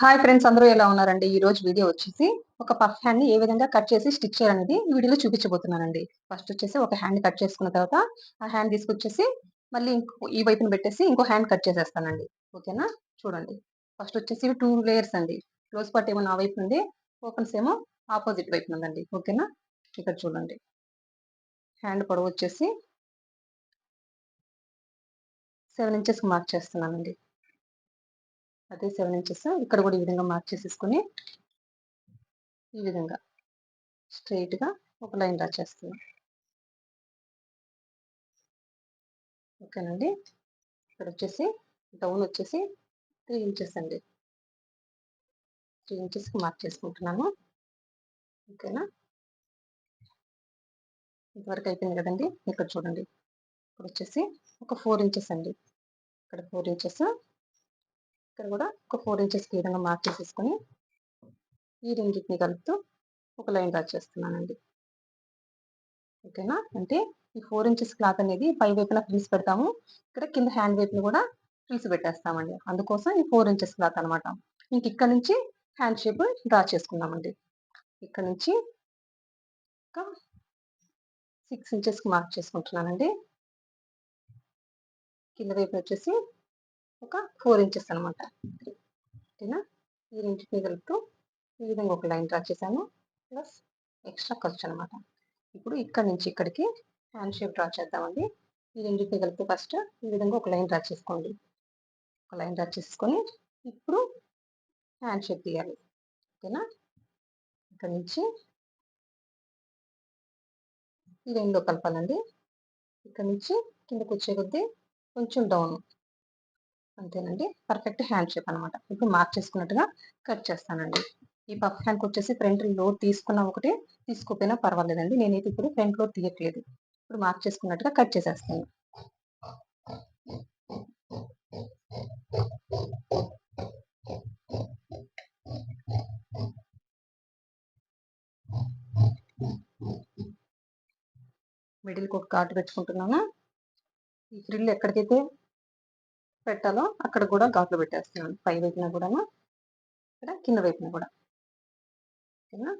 Hi friends అందరూ ఎలా ఉన్నారండి? ఈ రోజు వీడియో వచ్చేసి ఒక పఫ్ హ్యాండ్ని ఏ విధంగా కట్ చేసి స్టిచ్ చేయాలనేది ఈ వీడియోలో చూపించబోతున్నానండి. ఫస్ట్ వచ్చేసి ఒక హ్యాండ్ కట్ చేసుకున్న తర్వాత ఆ హ్యాండ్ తీసుకొచ్చేసి మళ్ళీ ఇంకో ఈ వైపున పెట్టేసి ఇంకో హ్యాండ్ కట్ చేసేస్తానండి. ఓకేనా? చూడండి. ఫస్ట్ వచ్చేసి టూ లేయర్స్ అండి. క్లోజ్ పార్ట్ ఏమో నా వైపు ఉంది ఓపెన్స్ ఏమో ఆపోజిట్ వైపు ఉందండి. ఓకేనా? ఇక్కడ చూడండి. హ్యాండ్ పొడవు వచ్చేసి సెవెన్ ఇంచెస్ మార్క్ చేస్తున్నానండి. అదే సెవెన్ ఇంచెస్ ఇక్కడ కూడా ఈ విధంగా మార్క్ చేసేసుకుని ఈ విధంగా స్ట్రైట్గా ఒక లైన్ డ్రా చేస్తున్నాం. ఓకేనండి ఇక్కడ వచ్చేసి డౌన్ వచ్చేసి త్రీ ఇంచెస్ అండి. త్రీ ఇంచెస్కి మార్క్ చేసుకుంటున్నాను ఓకేనా ఇంతవరకు అయిపోయింది కదండి? ఇక్కడ చూడండి. ఇక్కడ వచ్చేసి ఒక ఫోర్ ఇంచెస్ అండి. ఇక్కడ ఫోర్ ఇంచెస్ ఇక్కడ కూడా ఒక ఫోర్ ఇంచెస్కి ఈ విధంగా మార్క్ చేసేసుకొని ఈ రెండింటిని కలుపుతూ ఒక లైన్ డ్రా చేస్తున్నానండి. ఓకేనా అంటే ఈ ఫోర్ ఇంచెస్ క్లాత్ అనేది పై వైపున ఫ్రిల్స్ పెడతాము. ఇక్కడ కింద హ్యాండ్ వైపున కూడా ఫ్రిల్స్ పెట్టేస్తామండి. అందుకోసం ఈ ఫోర్ ఇంచెస్ క్లాత్ అనమాట ఇంక ఇక్కడ నుంచి హ్యాండ్ షేప్ డ్రా చేసుకుందామండి. ఇక్కడ నుంచి ఒక సిక్స్ ఇంచెస్కి మార్క్ చేసుకుంటున్నానండి. కింద వైపు వచ్చేసి ఒక ఫోర్ ఇంచెస్ అనమాట ఓకేనా? ఈ రెండింటిని కలుపుతూ ఈ విధంగా ఒక లైన్ డ్రా చేశాను. ప్లస్ ఎక్స్ట్రా ఖర్చు అనమాట ఇప్పుడు ఇక్కడ నుంచి ఇక్కడికి హ్యాండ్ షేప్ డ్రా చేద్దామండి. ఈ రెండింటిని కలిపి ఫస్ట్ ఈ విధంగా ఒక లైన్ డ్రా చేసుకోండి. ఒక లైన్ డ్రా చేసుకొని ఇప్పుడు హ్యాండ్ షేప్ తీయాలి. ఓకేనా? ఇక్కడ నుంచి ఈ రెండు కలపాలండి. ఇక్కడ నుంచి కిందకు వచ్చే కొద్దీ కొంచెం డౌన్ అంతేనండి. పర్ఫెక్ట్ హ్యాండ్ షేప్ అనమాట ఇప్పుడు మార్క్ చేసుకున్నట్టుగా కట్ చేస్తానండి. ఈ పఫ్ హ్యాండ్కి వచ్చేసి ఫ్రంట్ లోడ్ తీసుకున్న ఒకటి తీసుకోపోయినా పర్వాలేదండి. నేనైతే ఇప్పుడు ఫ్రంట్ లోడ్ తీయట్లేదు. ఇప్పుడు మార్క్ చేసుకున్నట్టుగా కట్ చేసేస్తాను. మిడిల్కి ఒక కార్డు పెట్టుకుంటున్నాను? ఈ ఫ్రిల్ ఎక్కడికైతే పెట్టాలో అక్కడ కూడా ఘాట్లు పెట్టేస్తున్నాను. పై వైపున కూడాను ఇక్కడ కింద వైపున కూడా. ఓకేనా?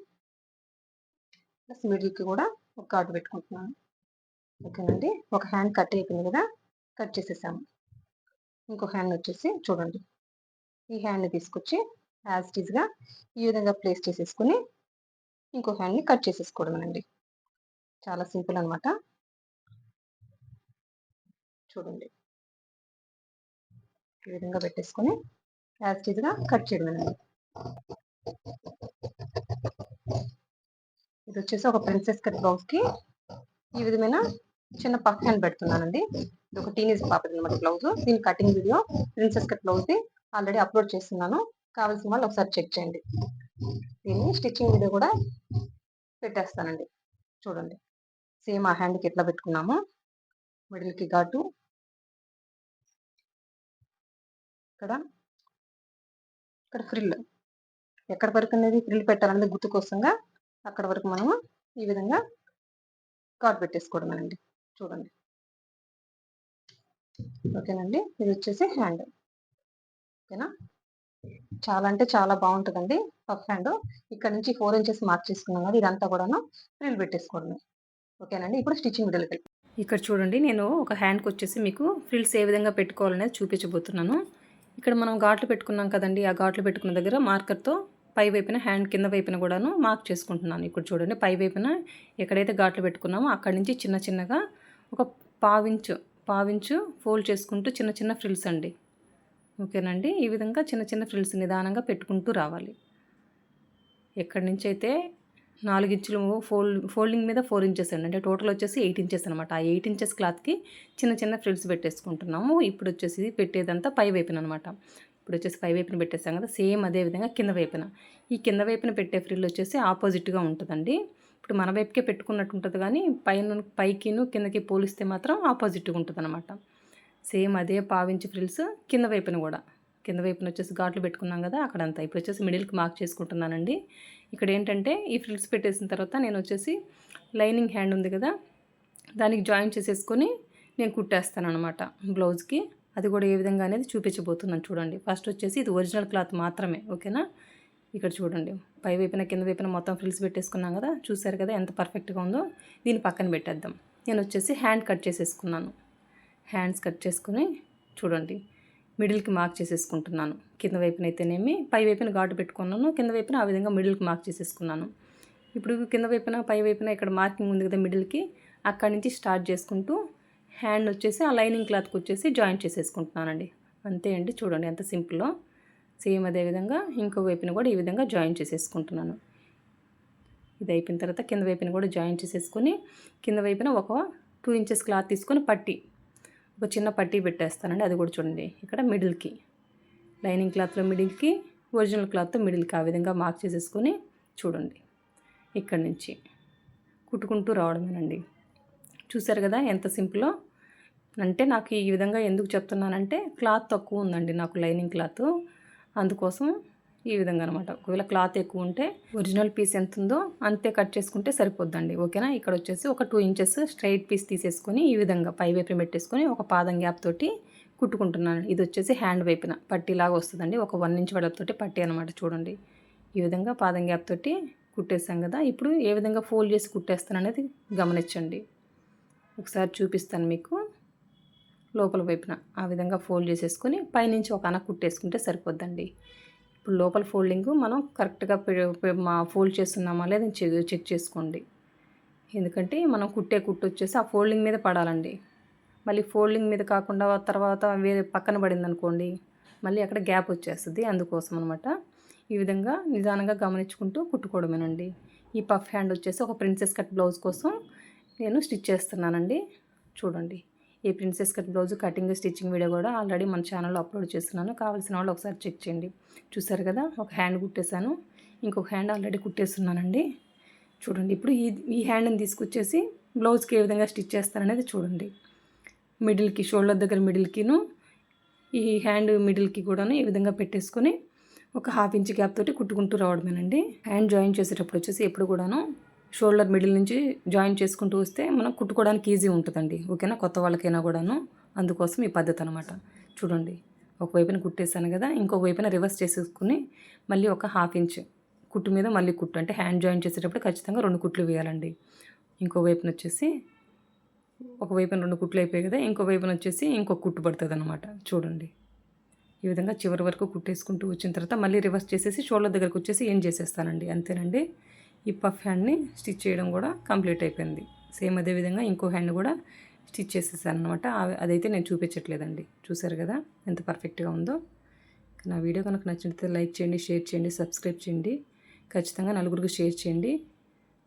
ప్లస్ మిడిల్కి కూడా ఒక ఘాటు పెట్టుకుంటున్నాను. ఓకేనండి? ఒక హ్యాండ్ కట్ అయిపోయింది కదా? కట్ చేసేసాము. ఇంకో హ్యాండ్ వచ్చేసి చూడండి. ఈ హ్యాండ్ని తీసుకొచ్చి యాజ్ టీజ్గా ఈ విధంగా ప్లేస్ చేసేసుకుని ఇంకో హ్యాండ్ని కట్ చేసేసుకోవడమేనండి. చాలా సింపుల్ అనమాట చూడండి. ఈ విధంగా పెట్టేసుకొని యాస్టీజ్గా కట్ చేయడమేనండి ఇది వచ్చేసి ఒక ప్రిన్సెస్ కట్ బ్లౌజ్కి ఈ విధమైన చిన్న పఫ్ హ్యాండ్ పెడుతున్నానండి. ఇది ఒక టీనేజ్ పాపది అనమాట బ్లౌజ్. దీని కటింగ్ వీడియో ప్రిన్సెస్ కట్ బ్లౌజ్ది ఆల్రెడీ అప్లోడ్ చేస్తున్నాను. కావాల్సిన వాళ్ళు ఒకసారి చెక్ చేయండి. దీన్ని స్టిచ్చింగ్ వీడియో కూడా పెట్టేస్తానండి. చూడండి. సేమ్ ఆ హ్యాండ్కి ఎట్లా పెట్టుకున్నాము మిడిల్కి ఘాటు ఇక్కడ ఇక్కడ ఫ్రిల్ ఎక్కడ వరకు అనేది ఫ్రిల్ పెట్టాలనేది గుర్తు కోసంగా అక్కడ వరకు మనము ఈ విధంగా కార్డ్ పెట్టేసుకోవడమేనండి చూడండి. ఓకేనండి. ఇది వచ్చేసి హ్యాండ్ ఓకేనా? చాలా అంటే చాలా బాగుంటుందండి. పఫ్ హ్యాండ్ ఇక్కడ నుంచి ఫోర్ ఇంచెస్ మార్క్ చేసుకున్నాం కదా ఇదంతా కూడాను ఫ్రిల్ పెట్టేసుకోవడమే. ఓకేనండి. ఇప్పుడు స్టిచ్చింగ్ వీడియోకి ఇక్కడ చూడండి నేను ఒక హ్యాండ్కి వచ్చేసి మీకు ఫ్రిల్స్ ఏ విధంగా పెట్టుకోవాలనేది చూపించబోతున్నాను. ఇక్కడ మనం ఘాట్లు పెట్టుకున్నాం కదండి ఆ ఘాట్లు పెట్టుకున్న దగ్గర మార్కర్తో పై వైపున హ్యాండ్ కింద వైపున కూడాను మార్క్ చేసుకుంటున్నాను. ఇక్కడ చూడండి పై వైపున ఎక్కడైతే ఘాట్లు పెట్టుకున్నామో అక్కడి నుంచి చిన్న చిన్నగా ఒక పావించు పావించు ఫోల్డ్ చేసుకుంటూ చిన్న చిన్న ఫ్రిల్స్ అండి. ఓకేనండి? ఈ విధంగా చిన్న చిన్న ఫ్రిల్స్ నిదానంగా పెట్టుకుంటూ రావాలి. ఎక్కడి నుంచి అయితే నాలుగు ఇంచులు ఫోల్డ్ ఫోల్డింగ్ మీద ఫోర్ ఇంచెస్ అండి. అంటే టోటల్ వచ్చేసి ఎయిట్ ఇంచెస్ అనమాట ఆ ఎయిట్ ఇంచెస్ క్లాత్కి చిన్న చిన్న ఫ్రిల్స్ పెట్టేసుకుంటున్నాము. ఇప్పుడు వచ్చేసి పెట్టేదంతా పై వైపున అనమాట ఇప్పుడు వచ్చేసి పై వైపున పెట్టేసాం కదా సేమ్ అదే విధంగా కింద వైపున. ఈ కింద వైపున పెట్టే ఫ్రిల్ వచ్చేసి ఆపోజిట్గా ఉంటుందండి. ఇప్పుడు మన వైపుకే పెట్టుకున్నట్టు ఉంటుంది కానీ పైన పైకిను కిందకి పోలిస్తే మాత్రం ఆపోజిట్గా ఉంటుంది అనమాట సేమ్ అదే పావించి ఫ్రిల్స్ కింద వైపున కూడా. కింద వైపున వచ్చేసి ఘాట్లు పెట్టుకున్నాం కదా అక్కడంతా. ఇప్పుడు వచ్చేసి మిడిల్కి మార్క్ చేసుకుంటున్నానండి. ఇక్కడ ఏంటంటే ఈ ఫ్రిల్స్ పెట్టేసిన తర్వాత నేను వచ్చేసి లైనింగ్ హ్యాండ్ ఉంది కదా దానికి జాయిన్ చేసేసుకొని నేను కుట్టేస్తాను అనమాట బ్లౌజ్కి. అది కూడా ఏ విధంగా అనేది చూపించబోతున్నాను చూడండి. ఫస్ట్ వచ్చేసి ఇది ఒరిజినల్ క్లాత్ మాత్రమే ఓకేనా? ఇక్కడ చూడండి. పై వైపున కింద వైపున మొత్తం ఫ్రిల్స్ పెట్టేసుకున్నాం కదా చూసారు కదా ఎంత పర్ఫెక్ట్గా ఉందో? దీన్ని పక్కన పెట్టేద్దాం. నేను వచ్చేసి హ్యాండ్ కట్ చేసేసుకున్నాను. హ్యాండ్స్ కట్ చేసుకుని చూడండి. మిడిల్కి మార్క్ చేసేసుకుంటున్నాను. కింద వైపున అయితేనేమి పై వైపున ఘాటు పెట్టుకున్నాను. కింద వైపున ఆ విధంగా మిడిల్కి మార్క్ చేసేసుకున్నాను. ఇప్పుడు కింద వైపున పై వైపున ఇక్కడ మార్కింగ్ ఉంది కదా మిడిల్కి అక్కడి నుంచి స్టార్ట్ చేసుకుంటూ హ్యాండ్ వచ్చేసి ఆ లైనింగ్ క్లాత్కి వచ్చేసి జాయింట్ చేసేసుకుంటున్నానండి. అంతే అండి చూడండి ఎంత సింపుల్లో సేమ్ అదే విధంగా ఇంకో వైపున కూడా ఈ విధంగా జాయిన్ చేసేసుకుంటున్నాను. ఇది అయిపోయిన తర్వాత కింద వైపున కూడా జాయిన్ చేసేసుకొని కింద వైపున ఒక టూ ఇంచెస్ క్లాత్ తీసుకొని పట్టి ఒక చిన్న పట్టీ పెట్టేస్తానండి అది కూడా చూడండి. ఇక్కడ మిడిల్కి లైనింగ్ క్లాత్లో మిడిల్కి ఒరిజినల్ క్లాత్తో మిడిల్కి ఆ విధంగా మార్క్ చేసేసుకొని చూడండి. ఇక్కడి నుంచి కుట్టుకుంటూ రావడమేనండి. చూసారు కదా ఎంత సింపులో అంటే నాకు ఈ విధంగా ఎందుకు చెప్తున్నానంటే క్లాత్ తక్కువ ఉందండి నాకు లైనింగ్ క్లాత్ అందుకోసం ఈ విధంగా అనమాట ఒకవేళ క్లాత్ ఎక్కువ ఉంటే ఒరిజినల్ పీస్ ఎంత ఉందో అంతే కట్ చేసుకుంటే సరిపోద్దండి. ఓకేనా? ఇక్కడ వచ్చేసి ఒక టూ ఇంచెస్ స్ట్రైట్ పీస్ తీసేసుకొని ఈ విధంగా పై వైపున పెట్టేసుకొని ఒక పాదం గ్యాప్ తోటి కుట్టుకుంటున్నాను. ఇది వచ్చేసి హ్యాండ్ వైపున పట్టీలాగా వస్తుందండి. ఒక వన్ ఇంచ్ వెడల్పుతోటి పట్టీ అనమాట చూడండి. ఈ విధంగా పాదం గ్యాప్ తోటి కుట్టేసాం కదా. ఇప్పుడు ఏ విధంగా ఫోల్డ్ చేసి కుట్టేస్తాను అనేది గమనించండి. ఒకసారి చూపిస్తాను మీకు. లోపల వైపున ఆ విధంగా ఫోల్డ్ చేసేసుకొని పైనుంచి ఒక అన కుట్టేసుకుంటే సరిపోద్దండి. ఇప్పుడు లోపల ఫోల్డింగ్ మనం కరెక్ట్గా మా ఫోల్డ్ చేస్తున్నామా లేదని చెక్ చేసుకోండి. ఎందుకంటే మనం కుట్టే కుట్టు వచ్చేసి ఆ ఫోల్డింగ్ మీద పడాలండి. మళ్ళీ ఫోల్డింగ్ మీద కాకుండా తర్వాత వేరే పక్కన పడింది అనుకోండి మళ్ళీ అక్కడ గ్యాప్ వచ్చేస్తుంది. అందుకోసం అనమాట ఈ విధంగా నిదానంగా గమనించుకుంటూ కుట్టుకోవడమేనండి. ఈ పఫ్ హ్యాండ్ వచ్చేసి ఒక ప్రిన్సెస్ కట్ బ్లౌజ్ కోసం నేను స్టిచ్ చేస్తున్నానండి. చూడండి. ఈ princess cut blouse cutting stitching video కూడా ఆల్రెడీ మన ఛానల్లో అప్లోడ్ చేస్తున్నాను. కావాల్సిన వాళ్ళు ఒకసారి చెక్ చేయండి. చూసారు కదా ఒక హ్యాండ్ కుట్టేశాను. ఇంకొక హ్యాండ్ ఆల్రెడీ కుట్టేస్తున్నానండి. చూడండి ఇప్పుడు ఈ ఈ హ్యాండ్ని తీసుకొచ్చేసి బ్లౌజ్కి ఏ విధంగా స్టిచ్ చేస్తాననేది చూడండి. మిడిల్కి షోల్డర్ దగ్గర మిడిల్కిను ఈ హ్యాండ్ మిడిల్కి కూడాను ఈ విధంగా పెట్టేసుకొని ఒక హాఫ్ ఇంచ్ గ్యాప్ తోటి కుట్టుకుంటూ రావడమేనండి. హ్యాండ్ జాయిన్ చేసేటప్పుడు వచ్చేసి ఎప్పుడు కూడాను షోల్డర్ మిడిల్ నుంచి జాయిన్ చేసుకుంటూ వస్తే మనం కుట్టుకోవడానికి ఈజీ ఉంటుందండి. ఓకేనా? కొత్త వాళ్ళకైనా కూడాను అందుకోసం ఈ పద్ధతి అనమాట చూడండి. ఒక వైపున కుట్టేసాను కదా ఇంకొక వైపున రివర్స్ చేసేసుకుని మళ్ళీ ఒక హాఫ్ ఇంచ్ కుట్టు మీద మళ్ళీ కుట్టు. అంటే హ్యాండ్ జాయిన్ చేసేటప్పుడు ఖచ్చితంగా రెండు కుట్లు వేయాలండి. ఇంకో వైపున వచ్చేసి ఒక వైపున రెండు కుట్లు అయిపోయాయి కదా ఇంకో వైపున వచ్చేసి ఇంకో కుట్టు పడుతుంది అనమాట చూడండి. ఈ విధంగా చివరి వరకు కుట్టేసుకుంటూ వచ్చిన తర్వాత మళ్ళీ రివర్స్ చేసేసి షోల్డర్ దగ్గరకు వచ్చేసి ఏం చేసేస్తానండి? అంతేనండి. ఈ పఫ్ హ్యాండ్ని స్టిచ్ చేయడం కూడా కంప్లీట్ అయిపోయింది. సేమ్ అదే విధంగా ఇంకో హ్యాండ్ కూడా స్టిచ్ చేసేసాను అనమాట అదైతే నేను చూపించట్లేదండి. చూసారు కదా ఎంత పర్ఫెక్ట్గా ఉందో. నా వీడియో కనుక నచ్చినట్లయితే లైక్ చేయండి షేర్ చేయండి సబ్స్క్రైబ్ చేయండి. ఖచ్చితంగా నలుగురికి షేర్ చేయండి.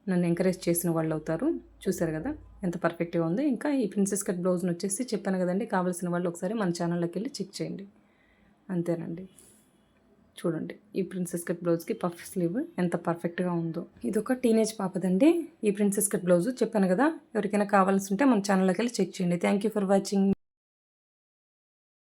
నన్ను ఎంకరేజ్ చేసిన వాళ్ళు అవుతారు. చూసారు కదా ఎంత పర్ఫెక్ట్గా ఉందో. ఇంకా ఈ ప్రిన్సెస్ కట్ బ్లౌజ్ని వచ్చేసి చెప్పాను కదండి. కావాల్సిన వాళ్ళు ఒకసారి మన ఛానల్లోకి వెళ్ళి చెక్ చేయండి. అంతేనండి. చూడండి ఈ ప్రిన్సెస్ కట్ బ్లౌజ్కి పఫ్ స్లీవ్ ఎంత పర్ఫెక్ట్గా ఉందో. ఇది ఒక టీనేజ్ పాపదండి. ఈ ప్రిన్సెస్ కట్ బ్లౌజ్ చెప్పాను కదా ఎవరికైనా కావాల్సి ఉంటే మన ఛానల్లోకి వెళ్ళి చెక్ చేయండి. Thank you for watching.